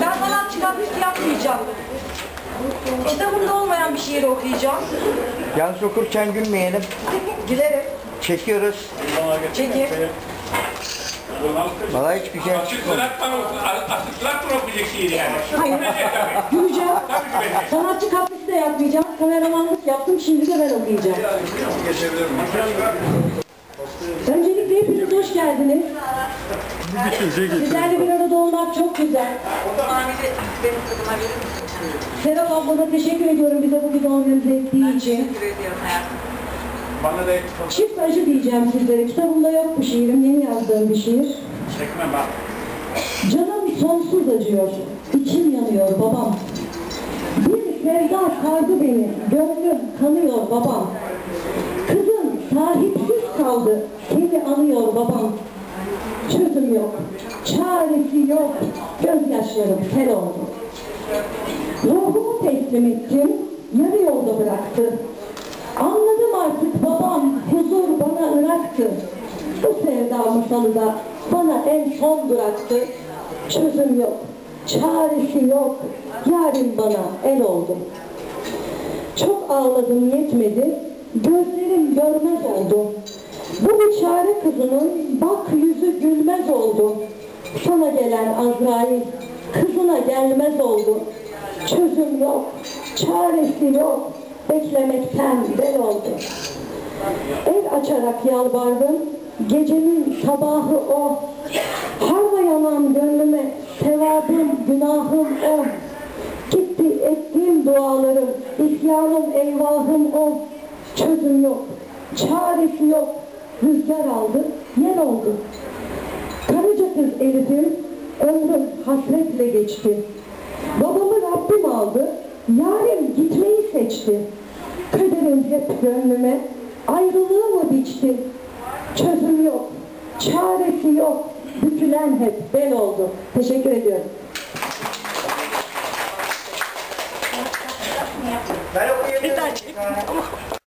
Ben sanat çıkartmış yapmayacağım. Kitabımda olmayan bir şiir okuyacağım. Yalnız okurken gülmeyelim. Gülerim. Çekiyoruz. Çekil. Valla hiçbir şey çıkmadı. asıklattan okuyacak şiir yani. Hayır. Güleceğim. Sanatçı kapısı da yapmayacağım. Kameramanlık yaptım. Şimdi de ben okuyacağım. Öncelikle hepiniz hoş geldiniz. Sizlerle bir arada olmak çok güzel. Serap ablana teşekkür ediyorum bize bu video organize ettiği için. Bana da Çift acı diyeceğim sizlere. Kitabımda yok bu şiirim. Yeni yazdığım bir şiir. çekme bak. Canım sonsuz acıyor. İçim yanıyor babam. Bir sevda sardı beni. Gönlüm kanıyor babam. Kızım sahipsiz kaldı. Seni anıyor babam. Çözüm yok. Çaresi yok. Gözyaşlarım sel oldu. Ruhumu teslim ettim. Yarı yolda bıraktı. Anladım artık babam huzur bana ıraktı. Bu sevda masalı da bana en son bıraktı. Çözüm yok, çaresi yok. Yarın bana el oldu. Çok ağladım yetmedi. Gözlerim görmez biçare kızının bak yüzü gülmez oldu. Sana gelen Azrail kızına gelmez oldu. Çözüm yok, çaresi yok. Beklemekten del oldu. El açarak yalvardım. Gecenin sabahı o. Harla yanan gönlüme sevabım, günahım o. Gitti ettiğim dualarım, isyanım, eyvahım o. Çözüm yok, çaresi yok rüzgar aldı, yen oldu. Karaca kız Elif'in ömrü hasretle geçti. Babamı Rabbim aldı, yarim gitmeyi seçti. Kaderim hep gönlüme ayrılığı mı biçti? Çözüm yok, çaresi yok, bükülen hep ben oldu. Teşekkür ediyorum. Ben okuyabilirim.